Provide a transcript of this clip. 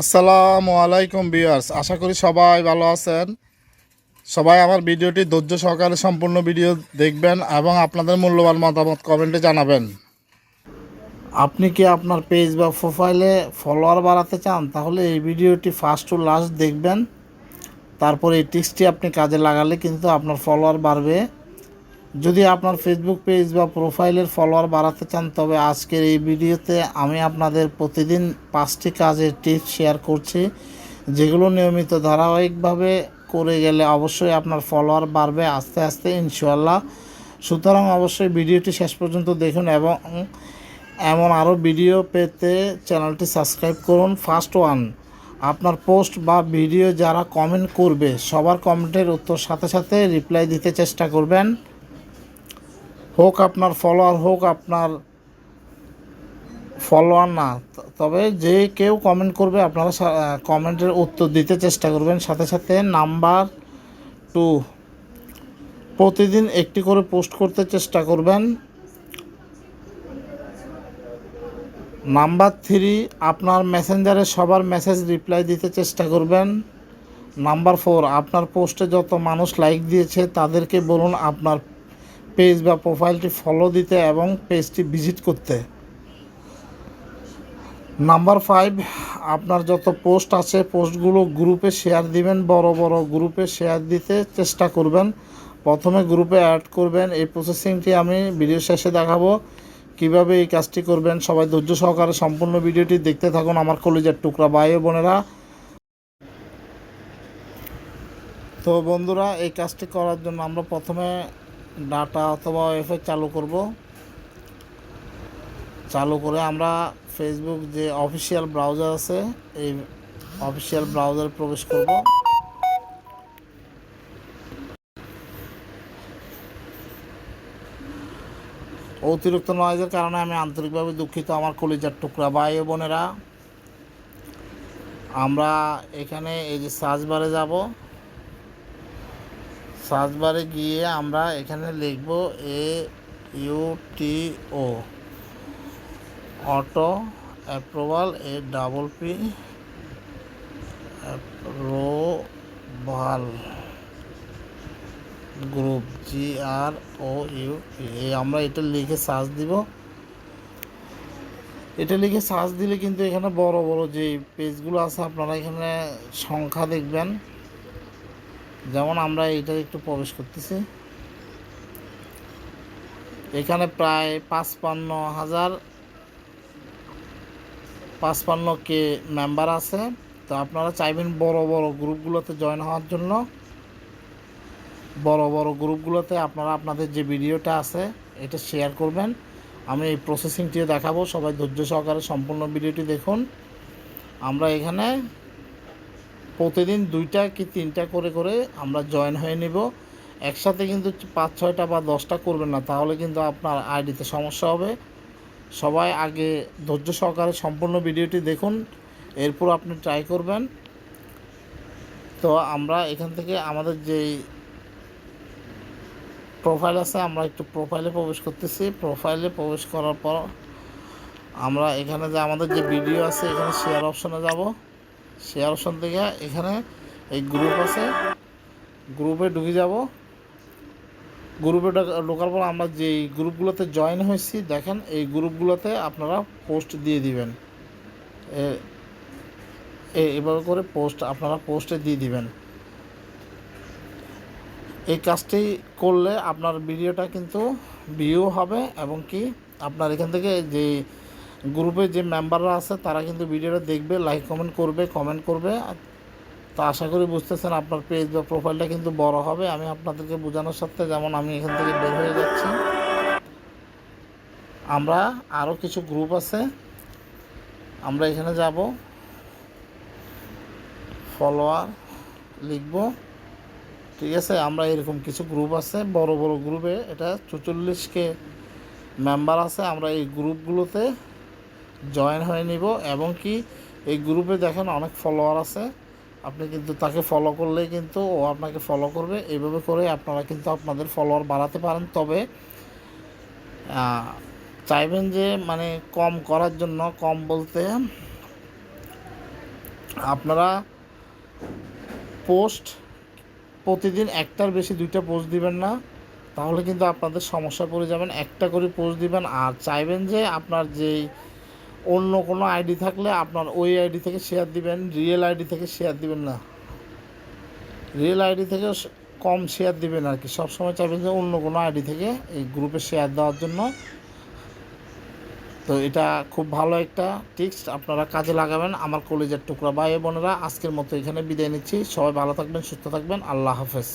আসসালামু আলাইকুম বিয়ার্স আশা করি সবাই ভালো আছেন। সবাই আমার ভিডিওটি ধৈর্য সহকারে সম্পূর্ণ ভিডিও দেখবেন এবং আপনাদের মূল্যবান মতামত কমেন্টে জানাবেন। আপনি কি আপনার পেজ বা প্রোফাইলে ফলোয়ার বাড়াতে চান, তাহলে এই ভিডিওটি ফার্স্ট টু লাস্ট দেখবেন। তারপর এই টিক্সটি আপনি কাজে লাগালে কিন্তু আপনার ফলোয়ার বাড়বে। যদি আপনার ফেসবুক পেজ বা প্রোফাইলের ফলোয়ার বাড়াতে চান, তবে আজকের এই ভিডিওতে আমি আপনাদের প্রতিদিন পাঁচটি কাজের টিপস শেয়ার করছি, যেগুলো নিয়মিত ধারাবাহিকভাবে করে গেলে অবশ্যই আপনার ফলোয়ার বাড়বে আস্তে আস্তে ইনশাল্লাহ সুতরাং অবশ্যই ভিডিওটি শেষ পর্যন্ত দেখুন এবং এমন আরও ভিডিও পেতে চ্যানেলটি সাবস্ক্রাইব করুন। ফার্স্ট ওয়ান আপনার পোস্ট বা ভিডিও যারা কমেন্ট করবে, সবার কমেন্টের উত্তর সাথে সাথে রিপ্লাই দিতে চেষ্টা করবেন। হোক আপনার ফলোয়ার হোক আপনার ফলোয়ার না, তবে যে কেউ কমেন্ট করবে আপনারা কমেন্টের উত্তর দিতে চেষ্টা করবেন। সাথে সাথে নাম্বার টু প্রতিদিন একটি করে পোস্ট করতে চেষ্টা করবেন। নাম্বার থ্রি আপনার মেসেঞ্জারে সবার মেসেজ রিপ্লাই দিতে চেষ্টা করবেন। নাম্বার ফোর আপনার পোস্টে যত মানুষ লাইক দিয়েছে তাদেরকে বলুন আপনার পেজ বা প্রোফাইলটি ফলো দিতে এবং পেজটি ভিজিট করতে। নাম্বার ফাইভ আপনার যত পোস্ট আছে পোস্টগুলো গ্রুপে শেয়ার দিবেন, বড় বড় গ্রুপে শেয়ার দিতে চেষ্টা করবেন। প্রথমে গ্রুপে অ্যাড করবেন, এই প্রসেসিংটি আমি ভিডিও শেষে দেখাবো। কীভাবে এই কাজটি করবেন, সবাই ধৈর্য সহকারে সম্পূর্ণ ভিডিওটি দেখতে থাকুন আমার কলেজের টুকরা ভাই বোনেরা। তো বন্ধুরা, এই কাজটি করার জন্য আমরা প্রথমে ডাটা অথবা ওয়েফে চালু করব। চালু করে আমরা ফেসবুক যে অফিসিয়াল ব্রাউজার আছে, এই অফিসিয়াল ব্রাউজারে প্রবেশ করব। অতিরিক্ত নয়েজের কারণে আমি আন্তরিকভাবে দুঃখিত আমার কলিজার টুকরা। ভাই বোনেরা, আমরা এখানে এই যে সার্চ বারে যাব। সার্চ বারে গিয়ে আমরা এখানে লিখব A U T O. Auto approval A double P approval group G R O U এই আমরা এটা লিখে সার্চ দিব। এটা লিখে সার্চ দিলে কিন্তু এখানে বড় বড় যে পেজগুলো আছে আপনারা এখানে সংখ্যা দেখবেন। যেমন আমরা এইটা একটু প্রবেশ করতেছি। এখানে প্রায় পাঁচপান্ন হাজার পাঁচপান্ন কে মেম্বার আছে। তো আপনারা চাইবেন বড় বড় গ্রুপগুলোতে জয়েন হওয়ার জন্য। বড় বড় গ্রুপগুলোতে আপনারা আপনাদের যে ভিডিওটা আছে, এটা শেয়ার করবেন। আমি এই প্রসেসিংটি দেখাবো। সবাই ধৈর্য সহকারে সম্পূর্ণ ভিডিওটি দেখুন। আমরা এখানে প্রতিদিন দুইটা কি তিনটা করে করে আমরা জয়েন হয়ে নিব। একসাথে কিন্তু পাঁচ, ছয়টা বা দশটা করবেন না, তাহলে কিন্তু আপনার আইডিতে সমস্যা হবে। সবাই আগে ধৈর্য সহকারে সম্পূর্ণ ভিডিওটি দেখুন, এরপর আপনি ট্রাই করবেন। তো আমরা এখান থেকে আমাদের যেই প্রোফাইল আছে, আমরা একটু প্রোফাইলে প্রবেশ করতেছি। প্রোফাইলে প্রবেশ করার পর আমরা এখানে যে আমাদের যে ভিডিও আছে, এখানে শেয়ার অপশনে যাব। শেয়ার অপশন থেকে এখানে এই গ্রুপ আছে। গ্রুপে ঢুকে যাব। গ্রুপে ঢোকার পর আমরা যেই গ্রুপগুলোতে জয়েন হয়েছি, দেখেন এই গ্রুপগুলোতে আপনারা পোস্ট দিয়ে দিবেন। এভাবে করে পোস্ট আপনারা পোস্টে দিয়ে দিবেন। এই কাজটি করলে আপনার ভিডিওটা কিন্তু ভিউ হবে এবং কি আপনার এখান থেকে যে গ্রুপে যে মেম্বাররা আছে, তারা কিন্তু ভিডিওটা দেখবে লাইক কমেন্ট করবে কমেন্ট করবে। তো আশা করি বুঝতেছেন আপনার পেজ বা প্রোফাইলটা কিন্তু বড় হবে। আমি আপনাদেরকে বোঝানোর সাথে যেমন আমি এখান থেকে বের হয়ে যাচ্ছি। আমরা আরও কিছু গ্রুপ আছে। আমরা এখানে যাব। ফলোয়ার লিখব। ঠিক আছে? আমরা এরকম কিছু গ্রুপ আছে। বড় বড় গ্রুপে এটা চুচল্লিশকে মেম্বার আছে। আমরা এই গ্রুপগুলোতে জয়েন হয়ে নিব। এবং কি, এই গ্রুপে দেখেন অনেক ফলোয়ার আছে। আপনি কিন্তু তাকে ফলো করলেই কিন্তু ও আপনাকে ফলো করবে। এইভাবে করে আপনারা কিন্তু আপনাদের ফলোয়ার বাড়াতে পারেন। তবে চাইবেন যে মানে কম করার জন্য, কম বলতে আপনারা পোস্ট প্রতিদিন একটার বেশি দুইটা পোস্ট দিবেন না। তাহলে কিন্তু আপনাদের সমস্যা পড়ে যাবেন। একটা করে পোস্ট দিবেন। আর চাইবেন যে আপনার যেই অন্য কোনো আইডি থাকলে আপনার ওই আইডি থেকে শেয়ার দিবেন রিয়েল আইডি থেকে শেয়ার দিবেন না। রিয়েল আইডি থেকে কম শেয়ার দিবেন আর কি। সবসময় চাইবেন যে অন্য কোনো আইডি থেকে এই গ্রুপে শেয়ার দেওয়ার জন্য। তো এটা খুব ভালো একটা টিক্স আপনারা কাজে লাগাবেন। আমার কলেজের টুকরা ভাই বোনেরা, আজকের মতো এখানে বিদায় নিচ্ছি। সবাই ভালো থাকবেন, সুস্থ থাকবেন। আল্লাহ হাফেজ।